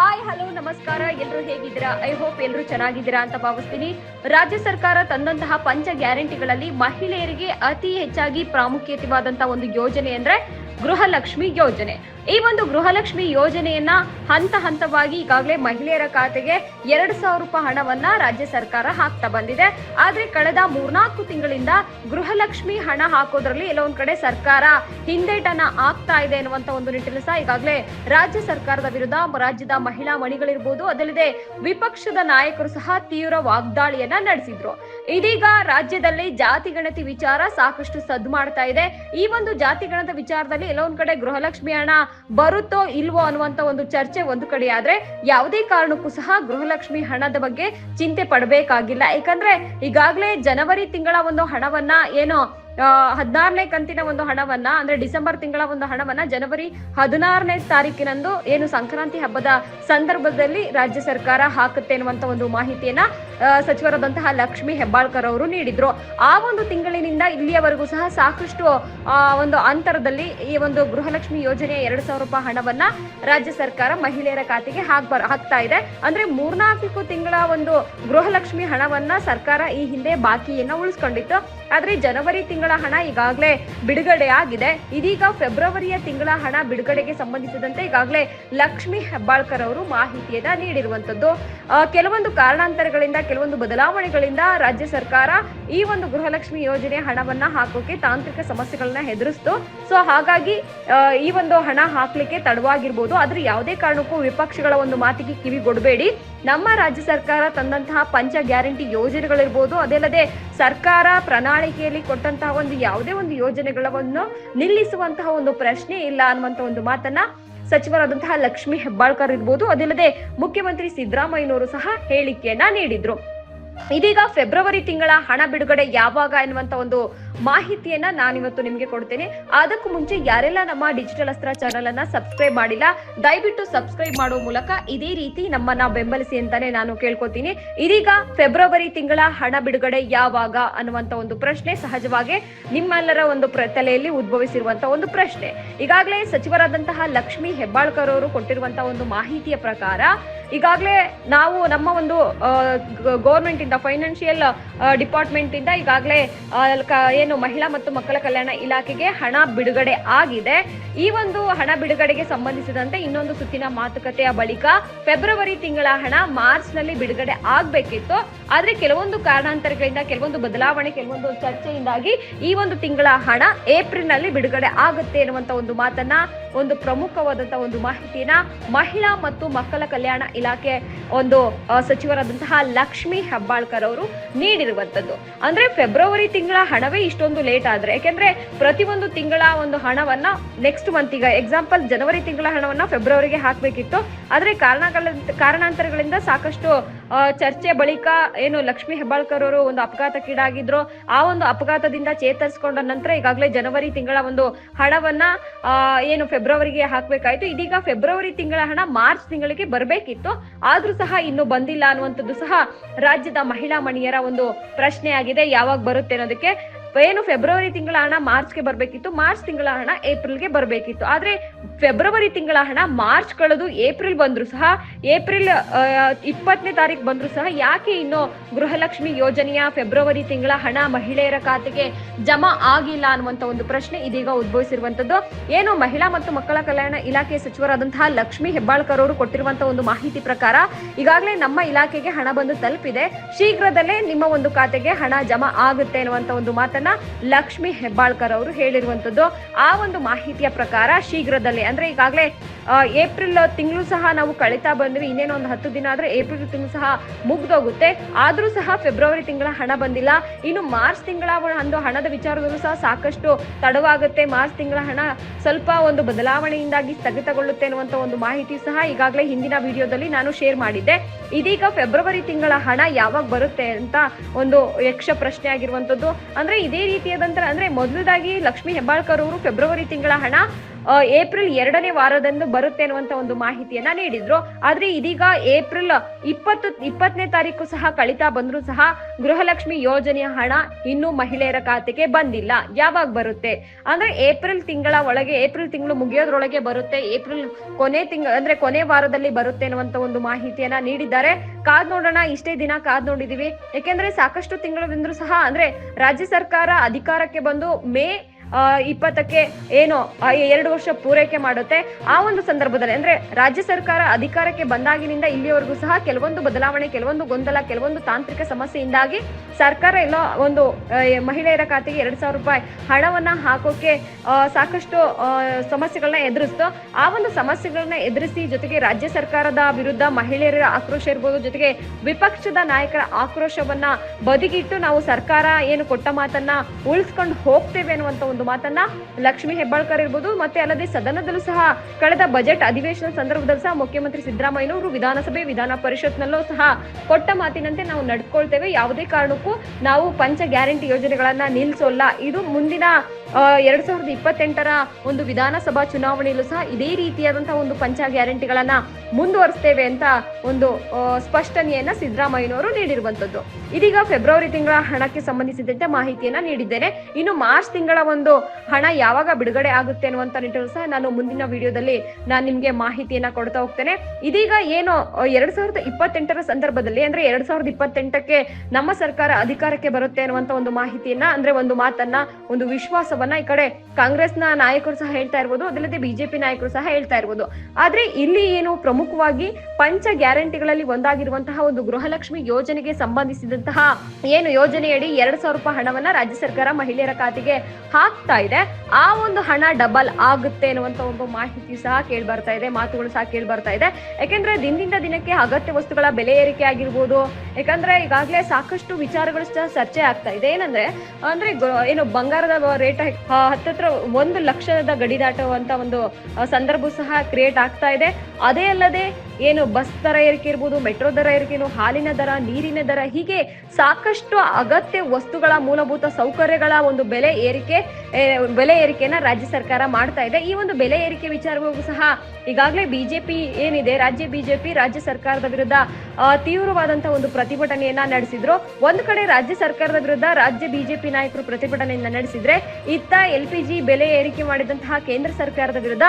Hi hello ನಮಸ್ಕಾರ. ಎಲ್ಲರೂ ಹೇಗಿದ್ದೀರಾ? ಐ ಹೋಪ್ ಎಲ್ಲರೂ ಚೆನ್ನಾಗಿದ್ದೀರಾ ಅಂತ ಭಾವಿಸ್ತೀನಿ. ರಾಜ್ಯ ಸರ್ಕಾರ ತಂದಂತಹ ಪಂಚ ಗ್ಯಾರಂಟಿಗಳಲ್ಲಿ ಮಹಿಳೆಯರಿಗೆ ಅತಿ ಹೆಚ್ಚಾಗಿ ಪ್ರಾಮುಖ್ಯತೆವಾದಂತಹ ಒಂದು ಯೋಜನೆ ಅಂದ್ರೆ ಗೃಹಲಕ್ಷ್ಮಿ ಯೋಜನೆ. ಈ ಒಂದು ಗೃಹಲಕ್ಷ್ಮಿ ಯೋಜನೆಯನ್ನ ಹಂತ ಹಂತವಾಗಿ ಈಗಾಗಲೇ ಮಹಿಳೆಯರ ಖಾತೆಗೆ ಎರಡು ಸಾವಿರ ರೂಪಾಯಿ ಹಣವನ್ನ ರಾಜ್ಯ ಸರ್ಕಾರ ಹಾಕ್ತಾ ಬಂದಿದೆ. ಆದ್ರೆ ಕಳೆದ ಮೂರ್ನಾಲ್ಕು ತಿಂಗಳಿಂದ ಗೃಹಲಕ್ಷ್ಮಿ ಹಣ ಹಾಕೋದ್ರಲ್ಲಿ ಎಲ್ಲೋ ಒಂದ್ ಕಡೆ ಸರ್ಕಾರ ಹಿಂದೇಟನ್ನ ಆಗ್ತಾ ಇದೆ ಅನ್ನುವಂತ ಒಂದು ನಿಟ್ಟಿನಲ್ಲಿ ಸಹ ಈಗಾಗಲೇ ರಾಜ್ಯ ಸರ್ಕಾರದ ವಿರುದ್ಧ ರಾಜ್ಯದ ಮಹಿಳಾ ಮಣಿಗಳಿರ್ಬೋದು, ಅದಲ್ಲದೆ ವಿಪಕ್ಷದ ನಾಯಕರು ಸಹ ತೀವ್ರ ವಾಗ್ದಾಳಿಯನ್ನ ನಡೆಸಿದ್ರು. ಇದೀಗ ರಾಜ್ಯದಲ್ಲಿ ಜಾತಿ ಗಣತಿ ವಿಚಾರ ಸಾಕಷ್ಟು ಸದ್ದು ಮಾಡ್ತಾ ಇದೆ. ಈ ಒಂದು ಜಾತಿ ಗಣತ ವಿಚಾರದಲ್ಲಿ ಎಲ್ಲೋ ಒಂದ್ ಕಡೆ ಗೃಹಲಕ್ಷ್ಮಿ ಹಣ ಬರುತ್ತೋ ಇಲ್ವೋ ಅನ್ನುವಂತ ಒಂದು ಚರ್ಚೆ ಒಂದು ಕಡೆ ಆದ್ರೆ ಯಾವುದೇ ಕಾರಣಕ್ಕೂ ಸಹ ಗೃಹಲಕ್ಷ್ಮಿ ಹಣದ ಬಗ್ಗೆ ಚಿಂತೆ ಪಡಬೇಕಾಗಿಲ್ಲ. ಯಾಕಂದ್ರೆ ಈಗಾಗಲೇ ಜನವರಿ ತಿಂಗಳ ಒಂದು ಹಣವನ್ನ ಏನು ಹದಿನಾರನೇ ಕಂತಿನ ಒಂದು ಹಣವನ್ನ, ಅಂದ್ರೆ ಡಿಸೆಂಬರ್ ತಿಂಗಳ ಒಂದು ಹಣವನ್ನ ಜನವರಿ ಹದಿನಾರನೇ ತಾರೀಕಿನಂದು ಏನು ಸಂಕ್ರಾಂತಿ ಹಬ್ಬದ ಸಂದರ್ಭದಲ್ಲಿ ರಾಜ್ಯ ಸರ್ಕಾರ ಹಾಕುತ್ತೆ ಅನ್ನುವಂತ ಒಂದು ಮಾಹಿತಿಯನ್ನ ಸಚಿವರಾದಂತಹ ಲಕ್ಷ್ಮಿ ಹೆಬ್ಬಾಳ್ಕರ್ ಅವರು ನೀಡಿದ್ರು. ಆ ಒಂದು ತಿಂಗಳಿನಿಂದ ಇಲ್ಲಿಯವರೆಗೂ ಸಹ ಸಾಕಷ್ಟು ಒಂದು ಅಂತರದಲ್ಲಿ ಈ ಒಂದು ಗೃಹಲಕ್ಷ್ಮಿ ಯೋಜನೆಯ ಎರಡು ಸಾವಿರ ರೂಪಾಯಿ ಹಣವನ್ನ ರಾಜ್ಯ ಸರ್ಕಾರ ಮಹಿಳೆಯರ ಖಾತೆಗೆ ಹಾಕ್ ಹಾಕ್ತಾ ಇದೆ. ಅಂದ್ರೆ ಮೂರ್ನಾಲ್ಕು ತಿಂಗಳ ಒಂದು ಗೃಹಲಕ್ಷ್ಮಿ ಹಣವನ್ನ ಸರ್ಕಾರ ಈ ಹಿಂದೆ ಬಾಕಿಯನ್ನ ಉಳಿಸ್ಕೊಂಡಿತ್ತು. ಆದ್ರೆ ಜನವರಿ ತಿಂಗಳ ಹಣ ಈಗಾಗಲೇ ಬಿಡುಗಡೆ ಆಗಿದೆ. ಇದೀಗ ಫೆಬ್ರವರಿಯ ತಿಂಗಳ ಹಣ ಬಿಡುಗಡೆಗೆ ಸಂಬಂಧಿಸಿದಂತೆ ಈಗಾಗಲೇ ಲಕ್ಷ್ಮಿ ಹೆಬ್ಬಾಳ್ಕರ್ ಅವರು ಮಾಹಿತಿಯನ್ನ ನೀಡಿರುವಂತದ್ದು. ಕೆಲವೊಂದು ಕಾರಣಾಂತರಗಳಿಂದ, ಕೆಲವೊಂದು ಬದಲಾವಣೆಗಳಿಂದ ರಾಜ್ಯ ಸರ್ಕಾರ ಈ ಒಂದು ಗೃಹಲಕ್ಷ್ಮಿ ಯೋಜನೆ ಹಣವನ್ನ ಹಾಕೋಕೆ ತಾಂತ್ರಿಕ ಸಮಸ್ಯೆಗಳನ್ನ ಎದುರಿಸ್ತು. ಸೊ, ಹಾಗಾಗಿ ಈ ಒಂದು ಹಣ ಹಾಕ್ಲಿಕ್ಕೆ ತಡವಾಗಿರ್ಬೋದು. ಆದ್ರೆ ಯಾವುದೇ ಕಾರಣಕ್ಕೂ ವಿಪಕ್ಷಗಳ ಒಂದು ಮಾತಿಗೆ ಕಿವಿಗೊಡಬೇಡಿ ನಮ್ಮ ರಾಜ್ಯ ಸರ್ಕಾರ ತಂದಂತಹ ಪಂಚ ಗ್ಯಾರಂಟಿ ಯೋಜನೆಗಳಿರ್ಬೋದು. ಅದಲ್ಲದೆ ಸರ್ಕಾರ ಪ್ರಣಾಳಿಕೆಯಲ್ಲಿ ಕೊಟ್ಟಂತಹ ಒಂದು ಯಾವುದೇ ಒಂದು ಯೋಜನೆಗಳನ್ನು ನಿಲ್ಲಿಸುವಂತಹ ಒಂದು ಪ್ರಶ್ನೆ ಇಲ್ಲ ಅನ್ನುವಂತ ಒಂದು ಮಾತನ್ನ ಸಚಿವರಾದಂತಹ ಲಕ್ಷ್ಮಿ ಹೆಬ್ಬಾಳ್ಕರ್ ಇರ್ಬೋದು. ಅದಿಲ್ಲದೆ ಮುಖ್ಯಮಂತ್ರಿ ಸಿದ್ದರಾಮಯ್ಯನವರು ಸಹ ಹೇಳಿಕೆಯನ್ನ ನೀಡಿದ್ರು. ಇದೀಗ ಫೆಬ್ರವರಿ ತಿಂಗಳ ಹಣ ಬಿಡುಗಡೆ ಯಾವಾಗ ಎನ್ನುವಂತ ಒಂದು ಮಾಹಿತಿಯನ್ನ ನಾನಿವತ್ತು ನಿಮಗೆ ಕೊಡ್ತೇನೆ. ಅದಕ್ಕೂ ಮುಂಚೆ ಯಾರೆಲ್ಲ ನಮ್ಮ ಡಿಜಿಟಲ್ ಅಸ್ತ್ರ ಚಾನಲ್ ಅನ್ನ ಸಬ್ಸ್ಕ್ರೈಬ್ ಮಾಡಿಲ್ಲ, ದಯವಿಟ್ಟು ಸಬ್ಸ್ಕ್ರೈಬ್ ಮಾಡುವ ಮೂಲಕ ಇದೇ ರೀತಿ ನಮ್ಮನ್ನ ಬೆಂಬಲಿಸಿ ಅಂತಾನೆ ನಾನು ಕೇಳ್ಕೊತೀನಿ. ಇದೀಗ ಫೆಬ್ರವರಿ ತಿಂಗಳ ಹಣ ಬಿಡುಗಡೆ ಯಾವಾಗ ಅನ್ನುವಂತ ಒಂದು ಪ್ರಶ್ನೆ ಸಹಜವಾಗಿ ನಿಮ್ಮೆಲ್ಲರ ಒಂದು ತಲೆಯಲ್ಲಿ ಉದ್ಭವಿಸಿರುವಂತಹ ಒಂದು ಪ್ರಶ್ನೆ. ಈಗಾಗಲೇ ಸಚಿವರಾದಂತಹ ಲಕ್ಷ್ಮಿ ಹೆಬ್ಬಾಳ್ಕರ್ ಅವರು ಕೊಟ್ಟಿರುವಂತಹ ಒಂದು ಮಾಹಿತಿಯ ಪ್ರಕಾರ ಈಗಾಗಲೇ ನಾವು ನಮ್ಮ ಒಂದು ಗೌರ್ಮೆಂಟ್ ಇಂದ ಫೈನಾನ್ಷಿಯಲ್ ಡಿಪಾರ್ಟ್ಮೆಂಟ್ ಇಂದ ಈಗಾಗಲೇ ಏನು ಮಹಿಳಾ ಮತ್ತು ಮಕ್ಕಳ ಕಲ್ಯಾಣ ಇಲಾಖೆಗೆ ಹಣ ಬಿಡುಗಡೆ ಆಗಿದೆ. ಈ ಒಂದು ಹಣ ಬಿಡುಗಡೆಗೆ ಸಂಬಂಧಿಸಿದಂತೆ ಇನ್ನೊಂದು ಸುತ್ತಿನ ಮಾತುಕತೆಯ ಬಳಿಕ ಫೆಬ್ರವರಿ ತಿಂಗಳ ಹಣ ಮಾರ್ಚ್ನಲ್ಲಿ ಬಿಡುಗಡೆ ಆಗ್ಬೇಕಿತ್ತು. ಆದ್ರೆ ಕೆಲವೊಂದು ಕಾರಣಾಂತರಗಳಿಂದ, ಕೆಲವೊಂದು ಬದಲಾವಣೆ, ಕೆಲವೊಂದು ಚರ್ಚೆಯಿಂದಾಗಿ ಈ ಒಂದು ತಿಂಗಳ ಹಣ ಏಪ್ರಿಲ್ನಲ್ಲಿ ಬಿಡುಗಡೆ ಆಗುತ್ತೆ ಎನ್ನುವಂತ ಒಂದು ಮಾತನ್ನ, ಒಂದು ಪ್ರಮುಖವಾದಂತಹ ಒಂದು ಮಾಹಿತಿಯನ್ನ ಮಹಿಳಾ ಮತ್ತು ಮಕ್ಕಳ ಕಲ್ಯಾಣ ಇಲಾಖೆ ಒಂದು ಸಚಿವರಾದಂತಹ ಲಕ್ಷ್ಮಿ ಹೆಬ್ಬಾಳ್ಕರ್ ಅವರು ನೀಡಿರುವಂತದ್ದು ಅಂದ್ರೆ ಫೆಬ್ರವರಿ ತಿಂಗಳ ಹಣವೇ ಇಷ್ಟೊಂದು ಲೇಟ್ ಆದ್ರೆ ಯಾಕೆಂದ್ರೆ ಪ್ರತಿ ಒಂದು ತಿಂಗಳ ಒಂದು ಹಣವನ್ನ ನೆಕ್ಸ್ಟ್ ಮಂತ್ ಈಗ ಎಕ್ಸಾಂಪಲ್ ಜನವರಿ ತಿಂಗಳ ಹಣವನ್ನ ಫೆಬ್ರವರಿಗೆ ಹಾಕ್ಬೇಕಿತ್ತು. ಆದ್ರೆ ಕಾರಣಗಳ ಕಾರಣಾಂತರಗಳಿಂದ ಸಾಕಷ್ಟು ಚರ್ಚೆ ಬಳಿಕ ಏನು ಲಕ್ಷ್ಮಿ ಹೆಬ್ಬಾಳ್ಕರ್ ಅವರು ಒಂದು ಅಪಘಾತಕ್ಕೀಡಾಗಿದ್ರು. ಆ ಒಂದು ಅಪಘಾತದಿಂದ ಚೇತರಿಸಿಕೊಂಡ ನಂತರ ಈಗಾಗಲೇ ಜನವರಿ ತಿಂಗಳ ಒಂದು ಹಣವನ್ನ ಏನು ಫೆಬ್ರವರಿಗೆ ಹಾಕ್ಬೇಕಾಯ್ತು. ಇದೀಗ ಫೆಬ್ರವರಿ ತಿಂಗಳ ಹಣ ಮಾರ್ಚ್ ತಿಂಗಳಿಗೆ ಬರಬೇಕಿತ್ತು. ಆದ್ರೂ ಸಹ ಇನ್ನು ಬಂದಿಲ್ಲ ಅನ್ನುವಂಥದ್ದು ಸಹ ರಾಜ್ಯದ ಮಹಿಳಾ ಮಣಿಯರ ಒಂದು ಪ್ರಶ್ನೆ ಆಗಿದೆ ಯಾವಾಗ ಬರುತ್ತೆ ಅನ್ನೋದಕ್ಕೆ ಏನು ಫೆಬ್ರವರಿ ತಿಂಗಳ ಹಣ ಮಾರ್ಚ್ಗೆ ಬರಬೇಕಿತ್ತು ಮಾರ್ಚ್ ತಿಂಗಳ ಹಣ ಏಪ್ರಿಲ್ಗೆ ಬರಬೇಕಿತ್ತು. ಆದ್ರೆ ಫೆಬ್ರವರಿ ತಿಂಗಳ ಹಣ ಮಾರ್ಚ್ ಕಳೆದು ಏಪ್ರಿಲ್ ಬಂದ್ರು ಸಹ ಏಪ್ರಿಲ್ ಇಪ್ಪತ್ತನೇ ತಾರೀಕು ಬಂದ್ರು ಸಹ ಯಾಕೆ ಇನ್ನು ಗೃಹಲಕ್ಷ್ಮಿ ಯೋಜನೆಯ ಫೆಬ್ರವರಿ ತಿಂಗಳ ಹಣ ಮಹಿಳೆಯರ ಖಾತೆಗೆ ಜಮಾ ಆಗಿಲ್ಲ ಅನ್ನುವಂತ ಒಂದು ಪ್ರಶ್ನೆ ಇದೀಗ ಉದ್ಭವಿಸಿರುವಂತದ್ದು. ಏನು ಮಹಿಳಾ ಮತ್ತು ಮಕ್ಕಳ ಕಲ್ಯಾಣ ಇಲಾಖೆ ಸಚಿವರಾದಂತಹ ಲಕ್ಷ್ಮಿ ಹೆಬ್ಬಾಳ್ಕರ್ ಅವರು ಕೊಟ್ಟಿರುವಂತಹ ಒಂದು ಮಾಹಿತಿ ಪ್ರಕಾರ ಈಗಾಗಲೇ ನಮ್ಮ ಇಲಾಖೆಗೆ ಹಣ ಬಂದು ತಲುಪಿದೆ. ಶೀಘ್ರದಲ್ಲೇ ನಿಮ್ಮ ಒಂದು ಖಾತೆಗೆ ಹಣ ಜಮಾ ಆಗುತ್ತೆ ಅನ್ನುವಂತ ಒಂದು ಮಾತನ್ನ ಲಕ್ಷ್ಮಿ ಹೆಬ್ಬಾಳ್ಕರ್ ಅವರು ಹೇಳಿರುವಂತದ್ದು. ಆ ಒಂದು ಮಾಹಿತಿಯ ಪ್ರಕಾರ ಶೀಘ್ರದಲ್ಲೇ, ಅಂದ್ರೆ ಈಗಾಗಲೇ ಏಪ್ರಿಲ್ ತಿಂಗಳು ಸಹ ನಾವು ಕಳೀತಾ ಬಂದ್ವಿ. ಇನ್ನೇನೋ ಒಂದು ಹತ್ತು ದಿನ ಆದ್ರೆ ಏಪ್ರಿಲ್ ತಿಂಗಳು ಸಹ ಮುಗ್ದೋಗುತ್ತೆ. ಆದ್ರೂ ಸಹ ಫೆಬ್ರವರಿ ತಿಂಗಳ ಹಣ ಬಂದಿಲ್ಲ. ಇನ್ನು ಮಾರ್ಚ್ ತಿಂಗಳ ಒಂದು ಹಣದ ವಿಚಾರದಲ್ಲೂ ಸಹ ಸಾಕಷ್ಟು ತಡವಾಗುತ್ತೆ. ಮಾರ್ಚ್ ತಿಂಗಳ ಹಣ ಸ್ವಲ್ಪ ಒಂದು ಬದಲಾವಣೆಯಿಂದಾಗಿ ಸ್ಥಗಿತಗೊಳ್ಳುತ್ತೆ ಅನ್ನುವಂತ ಒಂದು ಮಾಹಿತಿ ಸಹ ಈಗಾಗಲೇ ಹಿಂದಿನ ವಿಡಿಯೋದಲ್ಲಿ ನಾನು ಶೇರ್ ಮಾಡಿದ್ದೆ. ಇದೀಗ ಫೆಬ್ರವರಿ ತಿಂಗಳ ಹಣ ಯಾವಾಗ ಬರುತ್ತೆ ಅಂತ ಒಂದು ಯಕ್ಷ ಪ್ರಶ್ನೆ ಆಗಿರುವಂತದ್ದು. ಅಂದ್ರೆ ಇದೇ ರೀತಿಯಾದಂತ ಅಂದ್ರೆ ಮೊದಲದಾಗಿ ಲಕ್ಷ್ಮಿ ಹೆಬ್ಬಾಳ್ಕರ್ ಅವರು ಫೆಬ್ರವರಿ ತಿಂಗಳ ಹಣ ಏಪ್ರಿಲ್ ಎರಡನೇ ವಾರದಂದು ಬರುತ್ತೆ ಅನ್ನುವಂತ ಒಂದು ಮಾಹಿತಿಯನ್ನ ನೀಡಿದ್ರು. ಆದ್ರೆ ಇದೀಗ ಏಪ್ರಿಲ್ ಇಪ್ಪತ್ತು, ಇಪ್ಪತ್ತನೇ ತಾರೀಕು ಸಹ ಕಳಿತಾ ಬಂದ್ರು ಸಹ ಗೃಹಲಕ್ಷ್ಮಿ ಯೋಜನೆಯ ಹಣ ಇನ್ನೂ ಮಹಿಳೆಯರ ಖಾತೆಗೆ ಬಂದಿಲ್ಲ. ಯಾವಾಗ ಬರುತ್ತೆ? ಅಂದ್ರೆ ಏಪ್ರಿಲ್ ತಿಂಗಳ ಒಳಗೆ, ಏಪ್ರಿಲ್ ತಿಂಗಳು ಮುಗಿಯೋದ್ರೊಳಗೆ ಬರುತ್ತೆ. ಏಪ್ರಿಲ್ ಕೊನೆ ತಿಂಗ, ಅಂದ್ರೆ ಕೊನೆ ವಾರದಲ್ಲಿ ಬರುತ್ತೆ ಅನ್ನುವಂತ ಒಂದು ಮಾಹಿತಿಯನ್ನ ನೀಡಿದ್ದಾರೆ. ಕಾದ್ ನೋಡೋಣ, ಇಷ್ಟೇ ದಿನ ಕಾದ್ ನೋಡಿದೀವಿ. ಯಾಕೆಂದ್ರೆ ಸಾಕಷ್ಟು ತಿಂಗಳಿಂದ್ರು ಸಹ, ಅಂದ್ರೆ ರಾಜ್ಯ ಸರ್ಕಾರ ಅಧಿಕಾರಕ್ಕೆ ಬಂದು ಮೇ ಇಪ್ಪತ್ತಕ್ಕೆ ಏನು ಎರಡು ವರ್ಷ ಪೂರೈಕೆ ಮಾಡುತ್ತೆ. ಆ ಒಂದು ಸಂದರ್ಭದಲ್ಲಿ, ಅಂದ್ರೆ ರಾಜ್ಯ ಸರ್ಕಾರ ಅಧಿಕಾರಕ್ಕೆ ಬಂದಾಗಿನಿಂದ ಇಲ್ಲಿಯವರೆಗೂ ಸಹ ಕೆಲವೊಂದು ಬದಲಾವಣೆ, ಕೆಲವೊಂದು ಗೊಂದಲ, ಕೆಲವೊಂದು ತಾಂತ್ರಿಕ ಸಮಸ್ಯೆಯಿಂದಾಗಿ ಸರ್ಕಾರ ಎಲ್ಲ ಒಂದು ಮಹಿಳೆಯರ ಖಾತೆಗೆ ಎರಡ್ ಸಾವಿರ ರೂಪಾಯಿ ಹಣವನ್ನ ಹಾಕೋಕೆ ಸಾಕಷ್ಟು ಸಮಸ್ಯೆಗಳನ್ನ ಎದುರಿಸ್ತು. ಆ ಒಂದು ಸಮಸ್ಯೆಗಳನ್ನ ಎದುರಿಸಿ ಜೊತೆಗೆ ರಾಜ್ಯ ಸರ್ಕಾರದ ವಿರುದ್ಧ ಮಹಿಳೆಯರ ಆಕ್ರೋಶ ಇರ್ಬೋದು, ಜೊತೆಗೆ ವಿಪಕ್ಷದ ನಾಯಕರ ಆಕ್ರೋಶವನ್ನ ಬದಿಗಿಟ್ಟು ನಾವು ಸರ್ಕಾರ ಏನು ಕೊಟ್ಟ ಮಾತನ್ನ ಉಳಿಸ್ಕೊಂಡು ಹೋಗ್ತೇವೆ ಅನ್ನುವಂತ ಒಂದು ಮಾತನ್ನ ಲಕ್ಷ್ಮಿ ಹೆಬ್ಬಾಳ್ಕರ್ ಇರ್ಬೋದು, ಮತ್ತೆ ಅಲ್ಲದೆ ಸದನದಲ್ಲೂ ಸಹ ಕಳೆದ ಬಜೆಟ್ ಅಧಿವೇಶನ ಸಂದರ್ಭದಲ್ಲಿ ಸಹ ಮುಖ್ಯಮಂತ್ರಿ ಸಿದ್ದರಾಮಯ್ಯನವರು ವಿಧಾನಸಭೆ, ವಿಧಾನ ಪರಿಷತ್ನಲ್ಲೂ ಸಹ ಕೊಟ್ಟ ಮಾತಿನಂತೆ ನಾವು ನಡ್ಕೊಳ್ತೇವೆ. ಯಾವುದೇ ಕಾರಣಕ್ಕೂ ನಾವು ಪಂಚ ಗ್ಯಾರಂಟಿ ಯೋಜನೆಗಳನ್ನ ನಿಲ್ಲಿಸೋಲ್ಲ ಇದು ಮುಂದಿನ ಎರಡ್ ಸಾವಿರದ ಇಪ್ಪತ್ತೆಂಟರ ಒಂದು ವಿಧಾನಸಭಾ ಚುನಾವಣೆಯಲ್ಲೂ ಸಹ ಇದೇ ರೀತಿಯಾದಂತಹ ಒಂದು ಪಂಚ ಗ್ಯಾರಂಟಿಗಳನ್ನ ಮುಂದುವರಿಸ್ತೇವೆ ಅಂತ ಒಂದು ಸ್ಪಷ್ಟನೆಯನ್ನ ಸಿದ್ದರಾಮಯ್ಯನವರು ನೀಡಿರುವಂತದ್ದು ಇದೀಗ ಫೆಬ್ರವರಿ ತಿಂಗಳ ಹಣಕ್ಕೆ ಸಂಬಂಧಿಸಿದಂತೆ ಮಾಹಿತಿಯನ್ನ ನೀಡಿದ್ದೇನೆ. ಇನ್ನು ಮಾರ್ಚ್ ತಿಂಗಳ ಒಂದು ಹಣ ಯಾವಾಗ ಬಿಡುಗಡೆ ಆಗುತ್ತೆ ಅನ್ನುವಂತ ನಿಟ್ಟಿನಲ್ಲೂ ಸಹ ನಾನು ಮುಂದಿನ ವಿಡಿಯೋದಲ್ಲಿ ನಾನು ನಿಮ್ಗೆ ಮಾಹಿತಿಯನ್ನ ಕೊಡ್ತಾ ಹೋಗ್ತೇನೆ. ಇದೀಗ ಏನು ಎರಡ್ ಸಾವಿರದ ಇಪ್ಪತ್ತೆಂಟರ ಸಂದರ್ಭದಲ್ಲಿ ಅಂದ್ರೆ ಎರಡ್ ಸಾವಿರದ ಇಪ್ಪತ್ತೆಂಟಕ್ಕೆ ನಮ್ಮ ಸರ್ಕಾರ ಅಧಿಕಾರಕ್ಕೆ ಬರುತ್ತೆ ಅನ್ನುವಂತ ಒಂದು ಮಾಹಿತಿಯನ್ನ, ಅಂದ್ರೆ ಒಂದು ಮಾತನ್ನ, ಒಂದು ವಿಶ್ವಾಸವನ್ನ ಈ ಕಡೆ ಕಾಂಗ್ರೆಸ್ನ ನಾಯಕರು ಸಹ ಹೇಳ್ತಾ ಇರ್ಬೋದು, ಅದಲ್ಲದೆ ಬಿಜೆಪಿ ನಾಯಕರು ಸಹ ಹೇಳ್ತಾ ಇರ್ಬೋದು. ಆದ್ರೆ ಇಲ್ಲಿ ಏನು ಪ್ರಮುಖವಾಗಿ ಪಂಚ ಗ್ಯಾರಂಟಿಗಳಲ್ಲಿ ಒಂದಾಗಿರುವಂತಹ ಒಂದು ಗೃಹಲಕ್ಷ್ಮಿ ಯೋಜನೆಗೆ ಸಂಬಂಧಿಸಿದಂತಹ ಏನು ಯೋಜನೆಯಡಿ ಎರಡ್ ಸಾವಿರ ರೂಪಾಯಿ ಹಣವನ್ನ ರಾಜ್ಯ ಸರ್ಕಾರ ಮಹಿಳೆಯರ ಖಾತೆಗೆ ಹಾಕ್ತಾ ಇದೆ. ಆ ಒಂದು ಹಣ ಡಬಲ್ ಆಗುತ್ತೆ ಅನ್ನುವಂತ ಒಂದು ಮಾಹಿತಿ ಸಹ ಕೇಳಿ ಬರ್ತಾ ಇದೆ, ಮಾತುಗಳು ಸಹ ಕೇಳಿ ಬರ್ತಾ ಇದೆ. ಯಾಕೆಂದ್ರೆ ದಿನದಿಂದ ದಿನಕ್ಕೆ ಅಗತ್ಯ ವಸ್ತುಗಳ ಬೆಲೆ ಏರಿಕೆ ಆಗಿರ್ಬೋದು, ಯಾಕಂದ್ರೆ ಈಗಾಗಲೇ ಸಾಕಷ್ಟು ವಿಚಾರಗಳು ಸಹ ಚರ್ಚೆ ಆಗ್ತಾ ಇದೆ. ಏನಂದ್ರೆ, ಅಂದ್ರೆ ಏನು ಬಂಗಾರದ ರೇಟ್ ಹತ್ತತ್ರ ಒಂದು ಲಕ್ಷದ ಗಡಿ ದಾಟುವಂತ ಒಂದು ಸಂದರ್ಭ ಸಹ ಕ್ರಿಯೇಟ್ ಆಗ್ತಾ ಇದೆ. ಅದೇ ಅಲ್ಲದೆ ಏನು ಬಸ್ ದರ ಏರಿಕೆ ಇರ್ಬೋದು, ಮೆಟ್ರೋ ದರ ಏರಿಕೆನು ಹಾಲಿನ ದರ, ನೀರಿನ ದರ, ಹೀಗೆ ಸಾಕಷ್ಟು ಅಗತ್ಯ ವಸ್ತುಗಳ ಮೂಲಭೂತ ಸೌಕರ್ಯಗಳ ಒಂದು ಬೆಲೆ ಏರಿಕೆ ಬೆಲೆ ಏರಿಕೆಯನ್ನ ರಾಜ್ಯ ಸರ್ಕಾರ ಮಾಡ್ತಾ ಇದೆ. ಈ ಒಂದು ಬೆಲೆ ಏರಿಕೆ ವಿಚಾರವೂ ಸಹ ಈಗಾಗಲೇ ಬಿಜೆಪಿ ಏನಿದೆ, ರಾಜ್ಯ ಬಿಜೆಪಿ ರಾಜ್ಯ ಸರ್ಕಾರದ ವಿರುದ್ಧ ತೀವ್ರವಾದಂತಹ ಒಂದು ಪ್ರತಿಭಟನೆಯನ್ನ ನಡೆಸಿದ್ರು. ಒಂದು ಕಡೆ ರಾಜ್ಯ ಸರ್ಕಾರದ ವಿರುದ್ಧ ರಾಜ್ಯ ಬಿಜೆಪಿ ನಾಯಕರು ಪ್ರತಿಭಟನೆಯನ್ನ ನಡೆಸಿದ್ರೆ, ಇತ್ತ ಎಲ್ ಪಿ ಜಿ ಬೆಲೆ ಏರಿಕೆ ಮಾಡಿದಂತಹ ಕೇಂದ್ರ ಸರ್ಕಾರದ ವಿರುದ್ಧ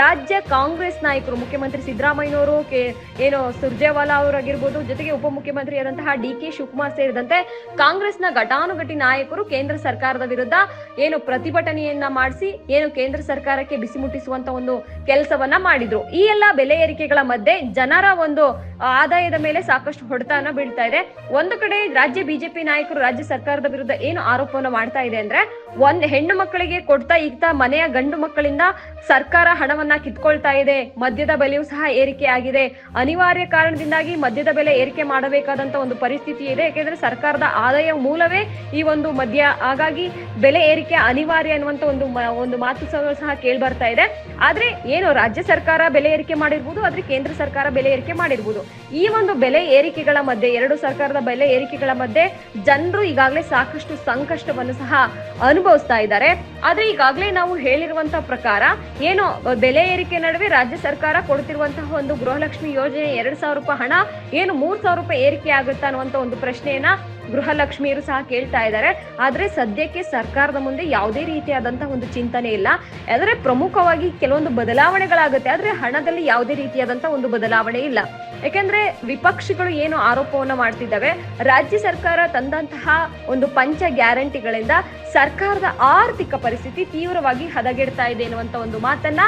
ರಾಜ್ಯ ಕಾಂಗ್ರೆಸ್ ನಾಯಕರು, ಮುಖ್ಯಮಂತ್ರಿ ಸಿದ್ದರಾಮಯ್ಯನವರು ಕೆ- ಏನು ಸುರ್ಜೇವಾಲಾ ಅವರಾಗಿರ್ಬೋದು, ಜೊತೆಗೆ ಉಪಮುಖ್ಯಮಂತ್ರಿಯಾದಂತಹ ಡಿ ಕೆ ಶಿವಕುಮಾರ್ ಸೇರಿದಂತೆ ಕಾಂಗ್ರೆಸ್ನ ಘಟಾನುಘಟಿ ನಾಯಕರು ಕೇಂದ್ರ ಸರ್ಕಾರದ ವಿರುದ್ಧ ಏನು ಪ್ರತಿಭಟನೆಯನ್ನ ಮಾಡಿಸಿ, ಏನು ಕೇಂದ್ರ ಸರ್ಕಾರಕ್ಕೆ ಬಿಸಿ ಮುಟ್ಟಿಸುವಂತ ಒಂದು ಕೆಲಸವನ್ನ ಮಾಡಿದ್ರು. ಈ ಎಲ್ಲಾ ಬೆಲೆ ಏರಿಕೆಗಳ ಮಧ್ಯೆ ಜನರ ಒಂದು ಆದಾಯದ ಮೇಲೆ ಸಾಕಷ್ಟು ಹೊಡೆತನ ಬೀಳ್ತಾ ಇದೆ. ಒಂದು ಕಡೆ ರಾಜ್ಯ ಬಿಜೆಪಿ ನಾಯಕರು ರಾಜ್ಯ ಸರ್ಕಾರದ ವಿರುದ್ಧ ಏನು ಆರೋಪವನ್ನು ಮಾಡ್ತಾ ಇದೆ ಅಂದ್ರೆ, ಒಂದ್ ಹೆಣ್ಣು ಮಕ್ಕಳಿಗೆ ಕೊಡ್ತಾ ಈಗ್ತಾ ಮನೆಯ ಗಂಡು ಮಕ್ಕಳಿಂದ ಸರ್ಕಾರ ಹಣವನ್ನ ಕಿತ್ಕೊಳ್ತಾ ಇದೆ. ಮದ್ಯದ ಬೆಲೆಯೂ ಸಹ ಏರಿಕೆ ಆಗಿದೆ. ಅನಿವಾರ್ಯ ಕಾರಣದಿಂದಾಗಿ ಮದ್ಯದ ಬೆಲೆ ಏರಿಕೆ ಮಾಡಬೇಕಾದಂತ ಒಂದು ಪರಿಸ್ಥಿತಿ ಇದೆ. ಯಾಕೆಂದ್ರೆ ಸರ್ಕಾರದ ಆದಾಯ ಮೂಲವೇ ಈ ಒಂದು ಮದ್ಯ, ಹಾಗಾಗಿ ಬೆಲೆ ಏರಿಕೆ ಅನಿವಾರ್ಯ ಅನ್ನುವಂತ ಒಂದು ಒಂದು ಮಾತು ಸಹ ಸಹ ಕೇಳಿ ಬರ್ತಾ ಇದೆ. ಆದ್ರೆ ಏನು ರಾಜ್ಯ ಸರ್ಕಾರ ಬೆಲೆ ಏರಿಕೆ ಮಾಡಿರ್ಬೋದು, ಆದ್ರೆ ಕೇಂದ್ರ ಸರ್ಕಾರ ಬೆಲೆ ಏರಿಕೆ ಮಾಡಿರ್ಬೋದು. ಈ ಒಂದು ಬೆಲೆ ಏರಿಕೆಗಳ ಮಧ್ಯೆ, ಎರಡು ಸರ್ಕಾರದ ಬೆಲೆ ಏರಿಕೆಗಳ ಮಧ್ಯೆ, ಜನರು ಈಗಾಗಲೇ ಸಾಕಷ್ಟು ಸಂಕಷ್ಟವನ್ನು ಸಹ ಅನುಭವಿಸ್ತಾ ಇದ್ದಾರೆ. ಆದ್ರೆ ಈಗಾಗಲೇ ನಾವು ಹೇಳಿರುವಂತಹ ಪ್ರಕಾರ ಏನು ಬೆಲೆ ಏರಿಕೆ ನಡುವೆ ರಾಜ್ಯ ಸರ್ಕಾರ ಕೊಡ್ತಿರುವಂತಹ ಒಂದು ಗೃಹಲಕ್ಷ್ಮಿ ಯೋಜನೆ ಎರಡ್ ಸಾವಿರ ರೂಪಾಯಿ ಹಣ, ಏನು ಮೂರ್ ಸಾವಿರ ರೂಪಾಯಿ ಏರಿಕೆ ಆಗುತ್ತಾ ಅನ್ನುವಂತ ಒಂದು ಪ್ರಶ್ನೆಯನ್ನ ಗೃಹಲಕ್ಷ್ಮಿಯರು ಸಹ ಕೇಳ್ತಾ ಇದ್ದಾರೆ. ಆದ್ರೆ ಸದ್ಯಕ್ಕೆ ಸರ್ಕಾರದ ಮುಂದೆ ಯಾವುದೇ ರೀತಿಯಾದಂತಹ ಒಂದು ಚಿಂತನೆ ಇಲ್ಲ. ಆದರೆ ಪ್ರಮುಖವಾಗಿ ಕೆಲವೊಂದು ಬದಲಾವಣೆಗಳಾಗುತ್ತೆ. ಆದ್ರೆ ಹಣದಲ್ಲಿ ಯಾವುದೇ ರೀತಿಯಾದಂತಹ ಒಂದು ಬದಲಾವಣೆ ಇಲ್ಲ. ಯಾಕೆಂದ್ರೆ ವಿಪಕ್ಷಗಳು ಏನು ಆರೋಪವನ್ನು ಮಾಡ್ತಿದ್ದಾವೆ? ರಾಜ್ಯ ಸರ್ಕಾರ ತಂದಂತಹ ಒಂದು ಪಂಚ ಗ್ಯಾರಂಟಿಗಳಿಂದ ಸರ್ಕಾರದ ಆರ್ಥಿಕ ಪರಿಸ್ಥಿತಿ ತೀವ್ರವಾಗಿ ಹದಗೆಡ್ತಾ ಇದೆ ಎನ್ನುವಂತ ಒಂದು ಮಾತನ್ನ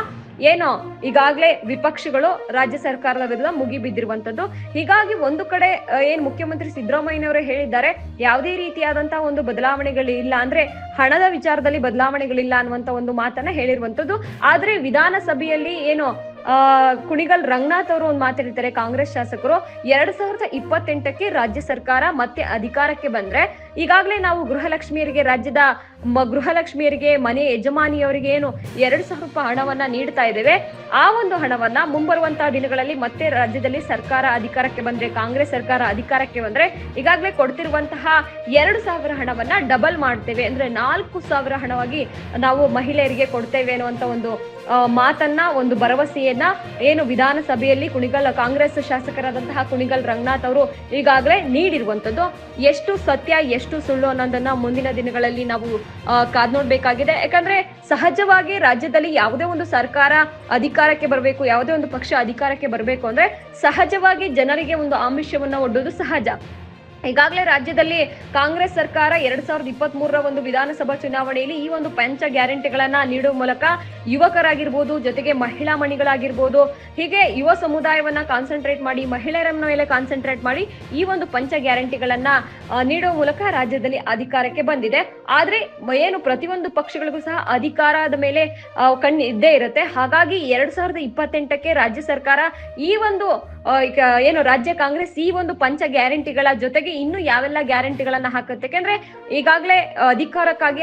ಏನೋ ಈಗಾಗಲೇ ವಿಪಕ್ಷಗಳು ರಾಜ್ಯ ಸರ್ಕಾರದ ವಿರುದ್ಧ ಮುಗಿಬಿದ್ದಿರುವಂತದ್ದು ಹೀಗಾಗಿ ಒಂದು ಕಡೆ ಏನ್ ಮುಖ್ಯಮಂತ್ರಿ ಸಿದ್ದರಾಮಯ್ಯನವರು ಹೇಳಿದ್ದಾರೆ, ಯಾವುದೇ ರೀತಿಯಾದಂತಹ ಒಂದು ಬದಲಾವಣೆಗಳಿಲ್ಲ ಅಂದ್ರೆ ಹಣದ ವಿಚಾರದಲ್ಲಿ ಬದಲಾವಣೆಗಳಿಲ್ಲ ಅನ್ನುವಂತ ಒಂದು ಮಾತನ್ನ ಹೇಳಿರುವಂತದ್ದು. ಆದ್ರೆ ವಿಧಾನಸಭೆಯಲ್ಲಿ ಏನು ಆ, ಕುಣಿಗಲ್ ರಂಗನಾಥ್ ಅವರು ಒಂದು ಮಾತಾಡಿದ್ದಾರೆ ಕಾಂಗ್ರೆಸ್ ಶಾಸಕರು, ಎರಡ್ ಸಾವಿರದ ಇಪ್ಪತ್ತೆಂಟಕ್ಕೆ ರಾಜ್ಯ ಸರ್ಕಾರ ಮತ್ತೆ ಅಧಿಕಾರಕ್ಕೆ ಬಂದ್ರೆ, ಈಗಾಗಲೇ ನಾವು ಗೃಹಲಕ್ಷ್ಮಿಯರಿಗೆ, ರಾಜ್ಯದ ಗೃಹಲಕ್ಷ್ಮಿಯರಿಗೆ, ಮನೆ ಯಜಮಾನಿಯವರಿಗೆ ಏನು ಎರಡ್ ಸಾವಿರ ರೂಪಾಯಿ ಹಣವನ್ನ ನೀಡ್ತಾ ಇದ್ದೇವೆ. ಆ ಒಂದು ಹಣವನ್ನ ಮುಂಬರುವಂತಹ ದಿನಗಳಲ್ಲಿ ಮತ್ತೆ ರಾಜ್ಯದಲ್ಲಿ ಸರ್ಕಾರ ಅಧಿಕಾರಕ್ಕೆ ಬಂದ್ರೆ, ಕಾಂಗ್ರೆಸ್ ಸರ್ಕಾರ ಅಧಿಕಾರಕ್ಕೆ ಬಂದ್ರೆ, ಈಗಾಗಲೇ ಕೊಡ್ತಿರುವಂತಹ ಎರಡು ಸಾವಿರ ಹಣವನ್ನ ಡಬಲ್ ಮಾಡ್ತೇವೆ. ಅಂದ್ರೆ ನಾಲ್ಕು ಸಾವಿರ ಹಣವಾಗಿ ನಾವು ಮಹಿಳೆಯರಿಗೆ ಕೊಡ್ತೇವೆ ಅನ್ನುವಂತ ಒಂದು ಮಾತನ್ನ, ಒಂದು ಭರವಸೆಯನ್ನ ಏನು ವಿಧಾನಸಭೆಯಲ್ಲಿ ಕುಣಿಗಲ್, ಕಾಂಗ್ರೆಸ್ ಶಾಸಕರಾದಂತಹ ಕುಣಿಗಲ್ ರಂಗನಾಥ್ ಅವರು ಈಗಾಗಲೇ ನೀಡಿರುವಂತದ್ದು ಎಷ್ಟು ಸತ್ಯ, ಎಷ್ಟು ಸುಳ್ಳು ಅನ್ನೋದನ್ನ ಮುಂದಿನ ದಿನಗಳಲ್ಲಿ ನಾವು ಕಾದ್ ನೋಡ್ಬೇಕಾಗಿದೆ. ಯಾಕಂದ್ರೆ ಸಹಜವಾಗಿ ರಾಜ್ಯದಲ್ಲಿ ಯಾವುದೇ ಒಂದು ಸರ್ಕಾರ ಅಧಿಕಾರಕ್ಕೆ ಬರಬೇಕು, ಯಾವುದೇ ಒಂದು ಪಕ್ಷ ಅಧಿಕಾರಕ್ಕೆ ಬರಬೇಕು ಅಂದ್ರೆ ಸಹಜವಾಗಿ ಜನರಿಗೆ ಒಂದು ಆಮಿಷವನ್ನ ಒಡ್ಡೋದು ಸಹಜ. ಈಗಾಗಲೇ ರಾಜ್ಯದಲ್ಲಿ ಕಾಂಗ್ರೆಸ್ ಸರ್ಕಾರ ಎರಡ್ ಸಾವಿರದ ಇಪ್ಪತ್ತ್ ಮೂರರ ಒಂದು ವಿಧಾನಸಭಾ ಚುನಾವಣೆಯಲ್ಲಿ ಈ ಒಂದು ಪಂಚ ಗ್ಯಾರಂಟಿಗಳನ್ನ ನೀಡುವ ಮೂಲಕ ಯುವಕರಾಗಿರ್ಬೋದು, ಜೊತೆಗೆ ಮಹಿಳಾ ಮಣಿಗಳಾಗಿರ್ಬೋದು, ಹೀಗೆ ಯುವ ಸಮುದಾಯವನ್ನ ಕಾನ್ಸಂಟ್ರೇಟ್ ಮಾಡಿ ಮಹಿಳೆಯರ ಮೇಲೆ ಕಾನ್ಸಂಟ್ರೇಟ್ ಮಾಡಿ ಈ ಒಂದು ಪಂಚ ಗ್ಯಾರಂಟಿಗಳನ್ನ ನೀಡುವ ಮೂಲಕ ರಾಜ್ಯದಲ್ಲಿ ಅಧಿಕಾರಕ್ಕೆ ಬಂದಿದೆ. ಆದ್ರೆ ಏನು ಪ್ರತಿಯೊಂದು ಪಕ್ಷಗಳಿಗೂ ಸಹ ಅಧಿಕಾರದ ಮೇಲೆ ಕಣ್ಣಿದ್ದೇ ಇರುತ್ತೆ. ಹಾಗಾಗಿ ಎರಡ್ ಸಾವಿರದ ಇಪ್ಪತ್ತೆಂಟಕ್ಕೆ ರಾಜ್ಯ ಸರ್ಕಾರ ಈ ಒಂದು ಈಗ ಏನು, ರಾಜ್ಯ ಕಾಂಗ್ರೆಸ್ ಈ ಒಂದು ಪಂಚ ಗ್ಯಾರಂಟಿಗಳ ಜೊತೆಗೆ ಇನ್ನು ಯಾವೆಲ್ಲ ಗ್ಯಾರಂಟಿಗಳನ್ನ ಹಾಕುತ್ತೆ? ಯಾಕಂದ್ರೆ ಈಗಾಗಲೇ ಅಧಿಕಾರಕ್ಕಾಗಿ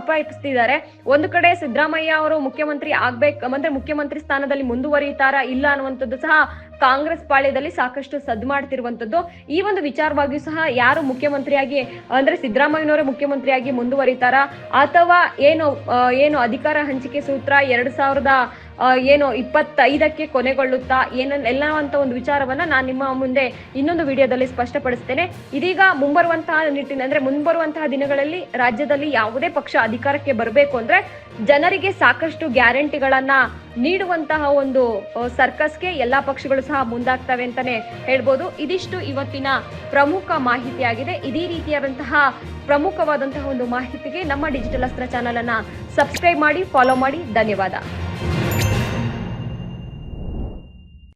ಅಪಾಯಿಸ್ತಿದ್ದಾರೆ ಒಂದು ಕಡೆ ಸಿದ್ದರಾಮಯ್ಯ ಅವರು ಮುಖ್ಯಮಂತ್ರಿ ಆಗ್ಬೇಕು, ಅಂದ್ರೆ ಮುಖ್ಯಮಂತ್ರಿ ಸ್ಥಾನದಲ್ಲಿ ಮುಂದುವರಿತಾರಾ ಇಲ್ಲ ಅನ್ನುವಂಥದ್ದು ಸಹ ಕಾಂಗ್ರೆಸ್ ಪಾಳ್ಯದಲ್ಲಿ ಸಾಕಷ್ಟು ಸದ್ದು ಮಾಡ್ತಿರುವಂತದ್ದು ಈ ಒಂದು ವಿಚಾರವಾಗಿಯೂ ಸಹ ಯಾರು ಮುಖ್ಯಮಂತ್ರಿಯಾಗಿ, ಅಂದ್ರೆ ಸಿದ್ದರಾಮಯ್ಯನವರೇ ಮುಖ್ಯಮಂತ್ರಿಯಾಗಿ ಮುಂದುವರಿತಾರಾ? ಅಥವಾ ಏನು ಏನು ಅಧಿಕಾರ ಹಂಚಿಕೆ ಸೂತ್ರ ಎರಡ್ ಸಾವಿರದ ಏನು ಇಪ್ಪತ್ತೈದಕ್ಕೆ ಕೊನೆಗೊಳ್ಳುತ್ತಾ ಏನನ್ನ ಎಲ್ಲ ಅಂತ ಒಂದು ವಿಚಾರವನ್ನ ನಾನು ನಿಮ್ಮ ಮುಂದೆ ಇನ್ನೊಂದು ವಿಡಿಯೋದಲ್ಲಿ ಸ್ಪಷ್ಟಪಡಿಸ್ತೇನೆ. ಇದೀಗ ಮುಂಬರುವಂತಹ ನಿಟ್ಟಿನ, ಅಂದ್ರೆ ಮುಂಬರುವಂತಹ ದಿನಗಳಲ್ಲಿ ರಾಜ್ಯದಲ್ಲಿ ಯಾವುದೇ ಪಕ್ಷ ಅಧಿಕಾರಕ್ಕೆ ಬರಬೇಕು ಅಂದ್ರೆ ಜನರಿಗೆ ಸಾಕಷ್ಟು ಗ್ಯಾರಂಟಿಗಳನ್ನ ನೀಡುವಂತಹ ಒಂದು ಸರ್ಕಸ್ಗೆ ಎಲ್ಲಾ ಪಕ್ಷಗಳು ಸಹ ಮುಂದಾಗ್ತವೆ ಅಂತಾನೆ ಹೇಳ್ಬೋದು. ಇದಿಷ್ಟು ಇವತ್ತಿನ ಪ್ರಮುಖ ಮಾಹಿತಿಯಾಗಿದೆ. ಇದೇ ರೀತಿಯಾದಂತಹ ಪ್ರಮುಖವಾದಂತಹ ಒಂದು ಮಾಹಿತಿಗೆ ನಮ್ಮ ಡಿಜಿಟಲ್ ಅಸ್ತ್ರ ಚಾನಲ್ ಅನ್ನ ಸಬ್ಸ್ಕ್ರೈಬ್ ಮಾಡಿ, ಫಾಲೋ ಮಾಡಿ. ಧನ್ಯವಾದ.